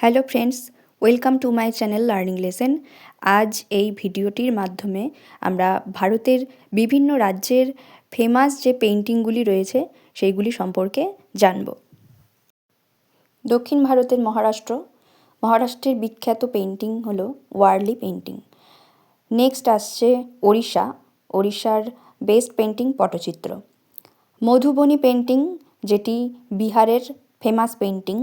Hello friends, welcome to my channel learning lesson. আজ এই ভিডিওটির মাধ্যমে আমরা ভারতের বিভিন্ন রাজ্যের ফেমাস যে পেন্টিংগুলি রয়েছে, সেইগুলি সম্পর্কে জানব। দক্ষিণ ভারতের মহারাষ্ট্র। মহারাষ্ট্রের বিখ্যাত পেন্টিং হলো ওয়ার্লি পেন্টিং নেক্সট আসছে ওড়িশা। ওড়িশার best painting Pattachitra. Madhubani painting যেটি বিহারের ফেমাস পেন্টিং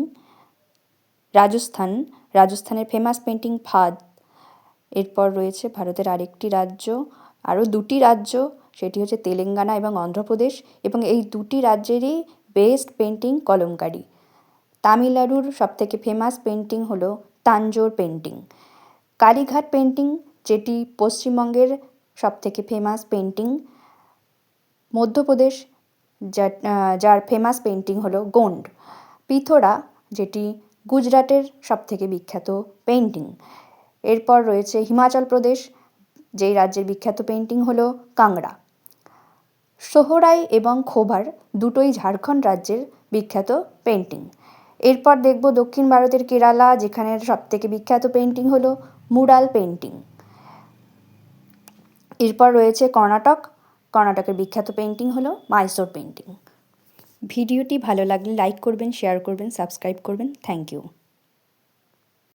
রাজস্থান, রাজস্থানের ফেমাস পেন্টিং ফাদ। এরপর রয়েছে ভারতের আরেকটি রাজ্য, আরও দুটি রাজ্য, সেটি হচ্ছে তেলেঙ্গানা এবং অন্ধ্রপ্রদেশ, এবং এই দুটি রাজ্যেরই বেস্ট পেন্টিং কলমকারি। তামিলনাড়ুর সবথেকে ফেমাস পেন্টিং হলো তাঞ্জোর পেন্টিং কালীঘাট পেন্টিং যেটি পশ্চিমবঙ্গের সবথেকে ফেমাস পেন্টিং মধ্যপ্রদেশ যার ফেমাস পেন্টিং হলো গোন্ড। পিথোরা, যেটি গুজরাটের সবথেকে বিখ্যাত পেন্টিং এরপর রয়েছে হিমাচল প্রদেশ, যেই রাজ্যের বিখ্যাত পেন্টিং হলো কাংড়া। সোহরাই এবং খোভার দুটোই ঝাড়খণ্ড রাজ্যের বিখ্যাত পেন্টিং এরপর দেখব দক্ষিণ ভারতের কেরালা, যেখানে সবথেকে বিখ্যাত পেন্টিং হলো মুরাল পেন্টিং এরপর রয়েছে কর্ণাটক। কর্ণাটকের বিখ্যাত পেন্টিং হলো মাইসোর পেন্টিং ভিডিওটি ভালো লাগলে লাইক করবেন শেয়ার করবেন সাবস্ক্রাইব করবেন। Thank you